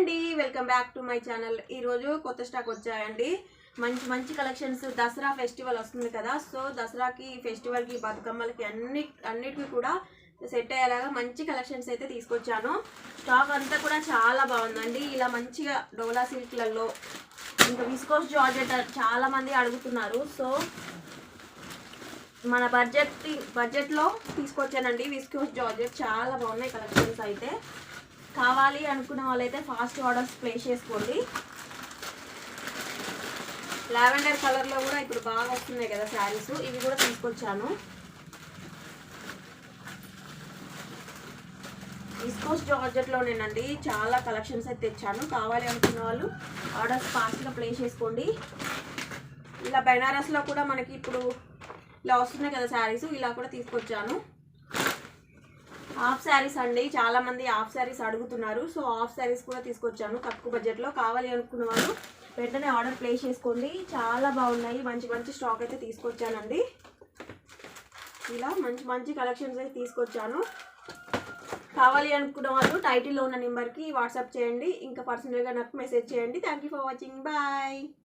అండి. Welcome back to my channel ఈరోజు కొత్త స్టాక్ వచ్చాయండి. మంచి మంచి కలెక్షన్స్ దసరా ఫెస్టివల్ వస్తుంది కదా. సో దసరాకి ఫెస్టివల్కి బతుకమ్మలకి అన్ని అన్నిటికీ కూడా సెట్ అయ్యేలాగా మంచి కలెక్షన్స్ అయితే తీసుకొచ్చాను. స్టాక్ అంతా కూడా చాలా బాగుందండి. ఇలా మంచిగా డోలా సిల్క్లలో ఇంకా విస్కోస్ జార్జెట్ చాలామంది అడుగుతున్నారు. సో మన బడ్జెట్ బడ్జెట్లో తీసుకొచ్చానండి. విస్కోస్ జార్జెట్ చాలా బాగున్నాయి కలెక్షన్స్ అయితే. కావాలి అనుకున్న వాళ్ళైతే ఫాస్ట్ ఆర్డర్స్ ప్లేస్ చేసుకోండి. లావెండర్ కలర్లో కూడా ఇప్పుడు బాగా వస్తున్నాయి కదా శారీస్. ఇవి కూడా తీసుకొచ్చాను. విస్కోస్ జార్జెట్లోనేనండి చాలా కలెక్షన్స్ అయితే తెచ్చాను. కావాలి అనుకున్న వాళ్ళు ఆర్డర్స్ ఫాస్ట్గా ప్లేస్ చేసుకోండి. ఇలా బెనారస్లో కూడా మనకి ఇప్పుడు ఇలా వస్తున్నాయి కదా శారీస్ ఇలా కూడా తీసుకొచ్చాను. హాఫ్ శారీస్ అండి. చాలా మంది హాఫ్ శారీస్ అడుగుతున్నారు. సో హాఫ్ శారీస్ కూడా తీసుకొచ్చాను. తక్కువ బడ్జెట్లో కావాలి అనుకున్న వాళ్ళు వెంటనే ఆర్డర్ ప్లేస్ చేసుకోండి. చాలా బాగున్నాయి. మంచి మంచి స్టాక్ అయితే తీసుకొచ్చానండి. ఇలా మంచి మంచి కలెక్షన్స్ అయితే తీసుకొచ్చాను. కావాలి అనుకున్న వాళ్ళు టైటిల్లో ఉన్న నెంబర్కి వాట్సాప్ చేయండి. ఇంకా పర్సనల్గా నాకు మెసేజ్ చేయండి. Thank you for watching bye